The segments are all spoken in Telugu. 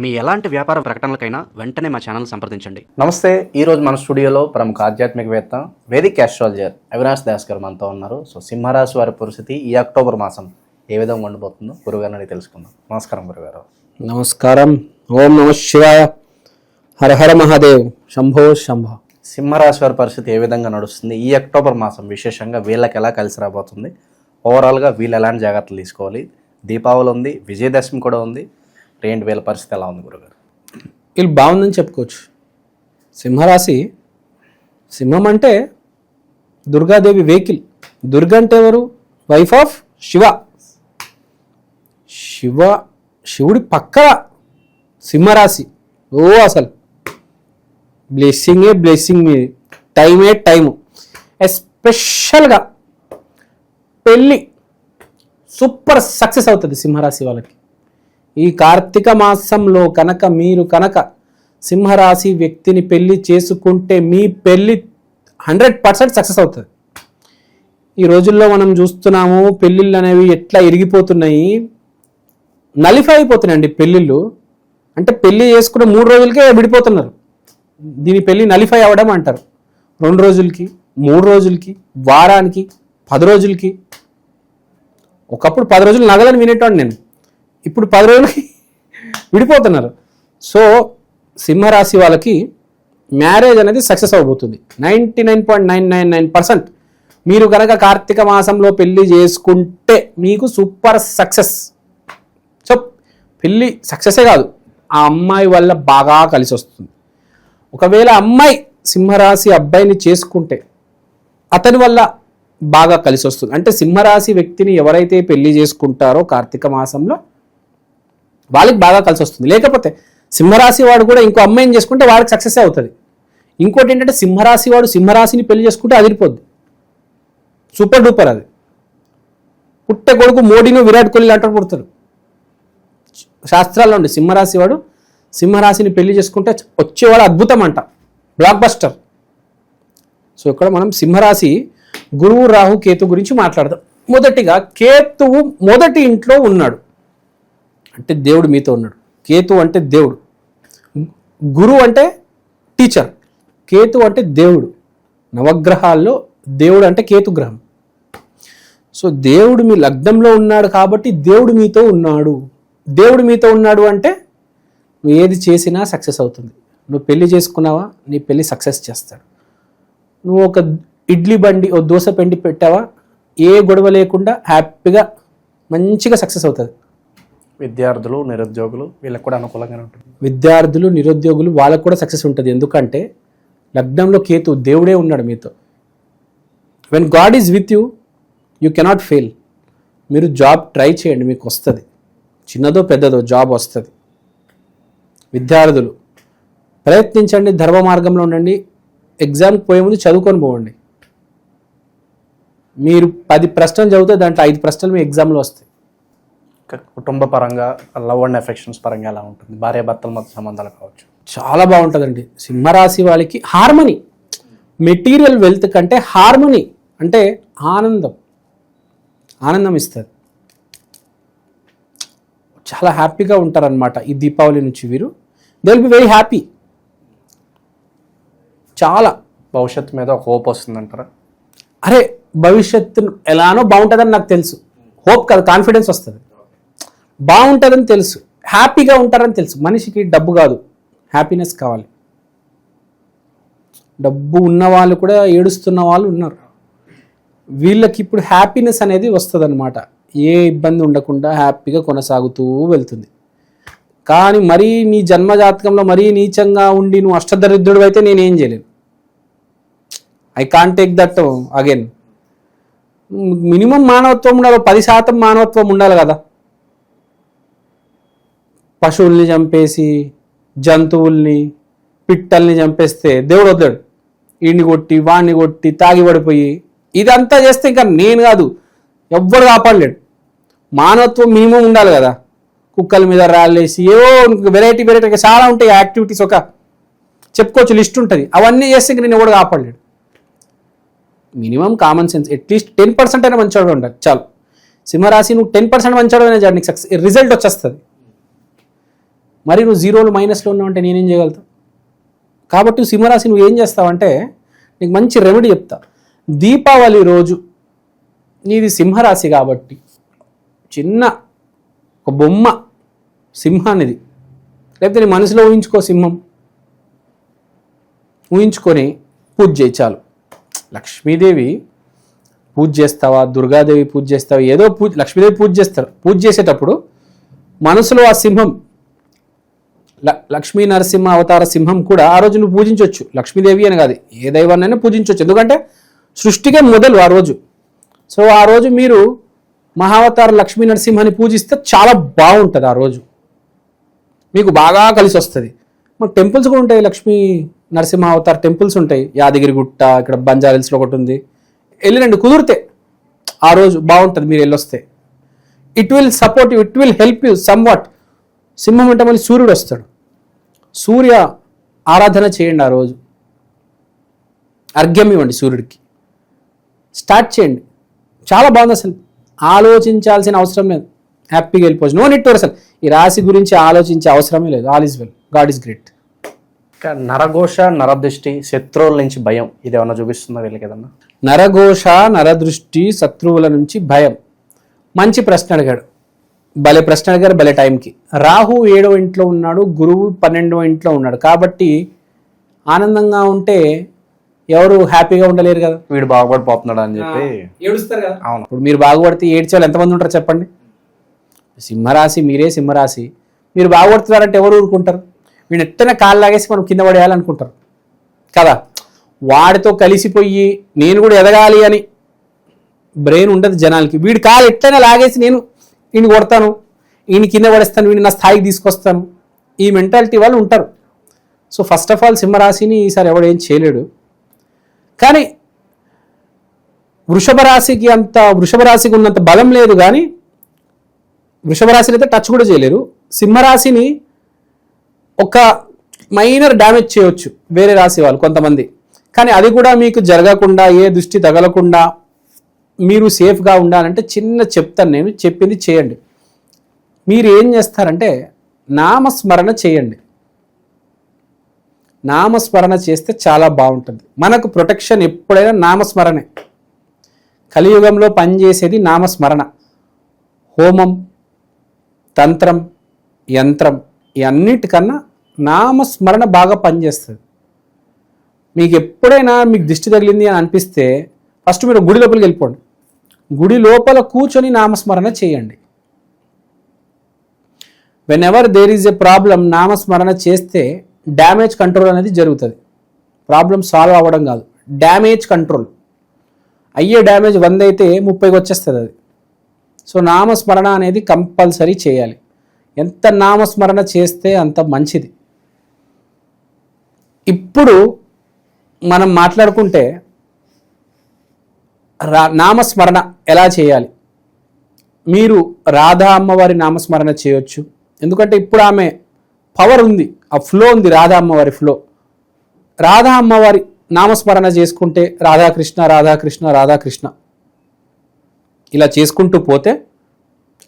మీ ఎలాంటి వ్యాపార ప్రకటనలకైనా వెంటనే మా ఛానల్ సంప్రదించండి. నమస్తే ఈ రోజు మన స్టూడియోలో ప్రముఖ ఆధ్యాత్మికవేత్త వేదిక్ ఆస్ట్రాలజర్ అవినాష్ దాస్ గారు మనతో ఉన్నారు. సో సింహరాశి వారి పరిస్థితి ఈ అక్టోబర్ మాసం ఏ విధంగా ఉండబోతుందో గురుగారిని తెలుసుకుందాం. నమస్కారం గురుగారు నమస్కారం. ఓం నమ శివాయ. హర హర మహాదేవ్. శంభో శంభ. సింహరాశి వారి పరిస్థితి ఏ విధంగా నడుస్తుంది? ఈ అక్టోబర్ మాసం విశేషంగా వీళ్ళకి ఎలా కలిసి రాబోతుంది? ఓవరాల్గా వీళ్ళు ఎలాంటి జాగ్రత్తలు తీసుకోవాలి? దీపావళి ఉంది విజయదశమి కూడా ఉంది. ఏంటి వీళ్ళ పరిస్థితి ఎలా ఉంది గురుగారు? వీళ్ళు బాగుందని చెప్పుకోవచ్చు. సింహరాశి సింహం అంటే దుర్గాదేవి వెహికల్. దుర్గ అంటే ఎవరు? Wife of Shiva. శివ శివుడి పక్కన సింహరాశి. ఓ అసలు. బ్లెస్సింగే బ్లెస్సింగ్ మీ. టైమే టైము. ఎస్పెషల్గా పెళ్ళి సూపర్ సక్సెస్ అవుతుంది సింహరాశి వాళ్ళకి. ఈ కార్తీక మాసంలో కనుక మీరు కనుక సింహరాశి వ్యక్తిని పెళ్ళి చేసుకుంటే మీ పెళ్ళి హండ్రెడ్ పర్సెంట్ సక్సెస్ అవుతుంది. ఈ రోజుల్లో మనం చూస్తున్నాము పెళ్ళిళ్ళు అనేవి ఎట్లా ఇరిగిపోతున్నాయి? నలిఫై అయిపోతున్నాయండి పెళ్ళిళ్ళు అంటే పెళ్ళి చేసుకున్న మూడు రోజులకే విడిపోతున్నారు. దీని పెళ్ళి నలిఫై అవ్వడం అంటారు. రెండు రోజులకి మూడు రోజులకి వారానికి పది రోజులకి. ఒకప్పుడు పది రోజులు నగలని వినేటోండి నేను. ఇప్పుడు పది రోజులకి విడిపోతున్నారు. సో సింహరాశి వాళ్ళకి మ్యారేజ్ అనేది సక్సెస్ అవబోతుంది. Ninety nine point nine nine nine percent. మీరు కనుక కార్తీక మాసంలో పెళ్ళి చేసుకుంటే మీకు సూపర్ సక్సెస్. సో పెళ్ళి సక్సెసే కాదు. ఆ అమ్మాయి వల్ల బాగా కలిసి వస్తుంది. ఒకవేళ అమ్మాయి సింహరాశి అబ్బాయిని చేసుకుంటే అతని వల్ల బాగా కలిసి వస్తుంది. అంటే సింహరాశి వ్యక్తిని ఎవరైతే పెళ్ళి చేసుకుంటారో కార్తీక మాసంలో వాళ్ళకి బాగా కలిసి వస్తుంది. లేకపోతే సింహరాశి వాడు కూడా ఇంకో అమ్మాయిని చేసుకుంటే వాడికి సక్సెస్ అవుతుంది. ఇంకోటి ఏంటంటే సింహరాశి వాడు సింహరాశిని పెళ్ళి చేసుకుంటే అదిరిపోద్ది. సూపర్ డూపర్ అది. పుట్టే కొడుకు మోడీను విరాట్ కోహ్లీ అంటారు పుడతారు శాస్త్రాల్లో ఉండి సింహరాశి వాడు సింహరాశిని పెళ్ళి చేసుకుంటే వచ్చేవాడు అద్భుతం అంట బ్లాక్ బస్టర్ సో ఇక్కడ మనం సింహరాశి గురువు రాహు కేతు గురించి మాట్లాడదాం. మొదటిగా కేతువు మొదటి ఇంట్లో ఉన్నాడు. అంటే దేవుడు మీతో ఉన్నాడు. కేతు అంటే దేవుడు. గురువు అంటే టీచర్. కేతు అంటే దేవుడు. నవగ్రహాల్లో దేవుడు అంటే కేతు గ్రహం. సో దేవుడు మీ లగ్నంలో ఉన్నాడు కాబట్టి దేవుడు మీతో ఉన్నాడు. దేవుడు మీతో ఉన్నాడు అంటే నువ్వు ఏది చేసినా సక్సెస్ అవుతుంది. నువ్వు పెళ్ళి చేసుకున్నావా? నీ పెళ్ళి సక్సెస్ చేస్తాడు. నువ్వు ఒక ఇడ్లీ బండి ఓ దోశ పిండి పెట్టావా? ఏ గొడవ లేకుండా హ్యాపీగా మంచిగా సక్సెస్ అవుతుంది. విద్యార్థులు నిరుద్యోగులు వీళ్ళకి కూడా అనుకూలంగానే ఉంటుంది. విద్యార్థులు నిరుద్యోగులు వాళ్ళకు కూడా సక్సెస్ ఉంటుంది. ఎందుకంటే లగ్నంలో కేతు దేవుడే ఉన్నాడు మీతో. When God is with you you cannot fail మీరు జాబ్ ట్రై చేయండి మీకు వస్తుంది. చిన్నదో పెద్దదో జాబ్ వస్తుంది. విద్యార్థులు ప్రయత్నించండి ధర్మ మార్గంలో ఉండండి ఎగ్జామ్కి పోయే ముందు చదువుకొని పోవండి. మీరు పది ప్రశ్నలు చదివితే దాంట్లో ఐదు ప్రశ్నలు మీ ఎగ్జామ్లో వస్తాయి. కుటుంబ పరంగా లవ్ అండ్ ఎఫెక్షన్స్ పరంగా ఎలా ఉంటుంది? భార్య భర్తల మధ్య సంబంధాలు కావచ్చు. చాలా బాగుంటుందండి. సింహరాశి వాళ్ళకి హార్మనీ మెటీరియల్ వెల్త్ కంటే హార్మనీ అంటే ఆనందం. ఆనందం ఇస్తుంది చాలా హ్యాపీగా ఉంటారనమాట ఈ దీపావళి నుంచి వీరు. They will be very happy చాలా. భవిష్యత్తు మీద ఒక హోప్ వస్తుందంటారా? అరే భవిష్యత్తు ఎలానో బాగుంటుందని నాకు తెలుసు. హోప్ కాదు కాన్ఫిడెన్స్ వస్తుంది. బాగుంటుందని తెలుసు. హ్యాపీగా ఉంటారని తెలుసు. మనిషికి డబ్బు కాదు. హ్యాపీనెస్ కావాలి. డబ్బు ఉన్న వాళ్ళు కూడా ఏడుస్తున్న వాళ్ళు ఉన్నారు. వీళ్ళకి ఇప్పుడు హ్యాపీనెస్ అనేది వస్తుందన్నమాట. ఏ ఇబ్బంది ఉండకుండా హ్యాపీగా కొనసాగుతూ వెళ్తుంది. కానీ మరీ నీ జన్మజాతకంలో మరీ నీచంగా ఉండి నువ్వు అష్టదరిద్రుడు అయితే నేనేం చేయలేను. I can't take that again minimum మానవత్వం ఉండాలి. పది శాతం మానవత్వం ఉండాలి కదా. పశువుల్ని చంపేసి జంతువుల్ని పిట్టల్ని చంపేస్తే దేవుడు వద్దాడు ఈడిని కొట్టి వాడిని కొట్టి తాగి పడిపోయి ఇదంతా చేస్తే ఇంకా నేను కాదు ఎవ్వడు కాపాడలేడు. మానవత్వం మినిమం ఉండాలి కదా. కుక్కల మీద రాళ్ళేసి ఏవో వెరైటీ వెరైటీగా చాలా ఉంటాయి యాక్టివిటీస్ ఒక చెప్పుకోవచ్చు లిస్ట్ ఉంటుంది. అవన్నీ చేస్తే ఇంక నేను ఎవడు కాపాడలేడు. Minimum common sense at least ten percent అయినా మంచివాడు ఉండాలి చాలు. సింహరాశి నువ్వు టెన్ పర్సెంట్ మంచివాడు అయినా చాలు నీకు సక్సెస్ రిజల్ట్ వచ్చేస్తుంది. మరి నువ్వు జీరోలు మైనస్లో ఉన్నావంటే నేనేం చేయగలుగుతా? కాబట్టి సింహరాశి నువ్వు ఏం చేస్తావంటే నీకు మంచి రెమెడీ చెప్తా. దీపావళి రోజు నీది సింహరాశి కాబట్టి చిన్న ఒక బొమ్మ సింహానిది. లేకపోతే నీ మనసులో ఊహించుకో సింహం. ఊహించుకొని పూజ చేయి చాలు. లక్ష్మీదేవి పూజ చేస్తావా? దుర్గాదేవి పూజ చేస్తావా? ఏదో పూజ లక్ష్మీదేవి పూజ చేస్తారు. పూజ చేసేటప్పుడు మనసులో ఆ సింహం లక్ష్మీ నరసింహ అవతార సింహం కూడా ఆ రోజు నువ్వు పూజించవచ్చు లక్ష్మీదేవి అని కాదు ఏ దైవాన్నైనా పూజించవచ్చు ఎందుకంటే సృష్టికే మొదలు ఆ రోజు. సో ఆ రోజు మీరు మహావతార లక్ష్మీ నరసింహని పూజిస్తే చాలా బాగుంటుంది ఆ రోజు. మీకు బాగా కలిసి వస్తుంది. మాకు టెంపుల్స్ కూడా ఉంటాయి లక్ష్మీ నరసింహ అవతార టెంపుల్స్ ఉంటాయి. యాదగిరిగుట్ట ఇక్కడ బంజారా ఒకటి ఉంది. వెళ్ళినండి కుదిరితే ఆ రోజు బాగుంటుంది మీరు వెళ్ళొస్తే. It will support it will help you somewhat సింహం అంటే మళ్ళీ సూర్యుడు వస్తాడు. సూర్య ఆరాధన చేయండి ఆ రోజు. అర్ఘ్యం ఇవ్వండి సూర్యుడికి. స్టార్ట్ చేయండి. చాలా బాగుంది అసలు. ఆలోచించాల్సిన అవసరం లేదు. హ్యాపీగా వెళ్ళిపోవచ్చు. నో నిట్ అసలు ఈ రాశి గురించి ఆలోచించే అవసరమే లేదు. All is well. God is great. ఇంకా నరఘోష నరదృష్టి శత్రువుల నుంచి భయం. ఇది ఏమన్నా చూపిస్తుందా వీళ్ళకి ఏదన్నా? నరఘోష నరదృష్టి శత్రువుల నుంచి భయం. మంచి ప్రశ్న అడిగాడు. భలే ప్రశ్న అడిగారు భలే టైంకి. రాహు ఏడవ ఇంట్లో ఉన్నాడు గురువు పన్నెండవ ఇంట్లో ఉన్నాడు. కాబట్టి ఆనందంగా ఉంటే ఎవరు హ్యాపీగా ఉండలేరు కదా. వీడు బాగుపడిపోతున్నాడు అని చెప్పి. ఏడుస్తారు కదా. అవును. ఇప్పుడు మీరు బాగుపడితే ఏడ్చే వాళ్ళు ఎంతమంది ఉంటారు చెప్పండి? సింహరాశి మీరే సింహరాశి. మీరు బాగుపడుతున్నారంటే ఎవరు ఊరుకుంటారు? వీడు ఎత్తనే కాళ్ళు లాగేసి మనం కింద పడేయాలనుకుంటారు. కదా? వాడితో కలిసిపోయి నేను కూడా ఎదగాలి అని బ్రెయిన్ ఉండదు జనాలకి. వీడి కాలు ఎట్లయినా లాగేసి నేను ఈయన కొడతాను ఈయన కింద పడేస్తాను వీడిని నా స్థాయికి తీసుకొస్తాను. ఈ మెంటాలిటీ వాళ్ళు ఉంటారు. సో ఫస్ట్ ఆఫ్ ఆల్ సింహరాశిని ఈసారి ఎవడేం చేయలేడు. కానీ వృషభ రాశికి అంత వృషభ రాశికి ఉన్నంత బలం లేదు కానీ వృషభ రాశిని అయితే టచ్ కూడా చేయలేరు. సింహరాశిని ఒక మైనర్ డ్యామేజ్ చేయవచ్చు వేరే రాశి వాళ్ళు కొంతమంది. కానీ అది కూడా మీకు జరగకుండా ఏ దృష్టి తగలకుండా మీరు సేఫ్గా ఉండాలంటే చిన్న చెప్తాను నేను చెప్పింది చేయండి. మీరు ఏం చేస్తారంటే నామస్మరణ చేయండి. నామస్మరణ చేస్తే చాలా బాగుంటుంది. మనకు ప్రొటెక్షన్ ఎప్పుడైనా నామస్మరణే. కలియుగంలో పనిచేసేది నామస్మరణ. హోమం తంత్రం యంత్రం ఇవన్నిటికన్నా అన్నిటికన్నా నామస్మరణ బాగా పనిచేస్తుంది. మీకు ఎప్పుడైనా మీకు దిష్టి తగిలింది అని అనిపిస్తే ఫస్ట్ మీరు గుడి లోపలికి వెళ్ళిపోండి. గుడి లోపల కూర్చొని నామస్మరణ చేయండి. Whenever there is a problem నామస్మరణ చేస్తే డ్యామేజ్ కంట్రోల్ అనేది జరుగుతుంది. ప్రాబ్లం సాల్వ్ అవ్వడం కాదు. డ్యామేజ్ కంట్రోల్ అయ్యే డ్యామేజ్ వంద అయితే ముప్పైకి వచ్చేస్తుంది అది. సో నామస్మరణ అనేది కంపల్సరీ చేయాలి. ఎంత నామస్మరణ చేస్తే అంత మంచిది. ఇప్పుడు మనం మాట్లాడుకుంటే రా నామస్మరణ ఎలా చేయాలి? మీరు రాధా అమ్మవారి నామస్మరణ చేయొచ్చు. ఎందుకంటే ఇప్పుడు ఆమె పవర్ ఉంది ఆ ఫ్లో ఉంది రాధా అమ్మవారి ఫ్లో రాధా అమ్మవారి నామస్మరణ చేసుకుంటే రాధాకృష్ణ రాధాకృష్ణ రాధాకృష్ణ. ఇలా చేసుకుంటూ పోతే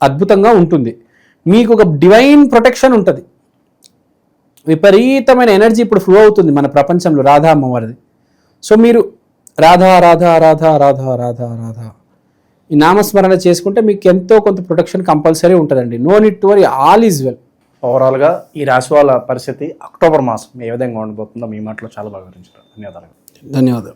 అద్భుతంగా ఉంటుంది. మీకు ఒక డివైన్ ప్రొటెక్షన్ ఉంటుంది. విపరీతమైన ఎనర్జీ ఇప్పుడు ఫ్లో అవుతుంది మన ప్రపంచంలో రాధా అమ్మవారిది. సో మీరు రాధా రాధా రాధా రాధా రాధా రాధా. ఈ నామస్మరణ చేసుకుంటే మీకు ఎంతో కొంత ప్రొటెక్షన్ కంపల్సరీ ఉంటుందండి. No need to worry all is well. ఓవరాల్గా ఈ రాశి వాళ్ళ పరిస్థితి అక్టోబర్ మాసం ఏ విధంగా ఉండబోతుందో మీ మాటలో చాలా బాగా వివరించారు. ధన్యవాదాలు. ధన్యవాదాలు.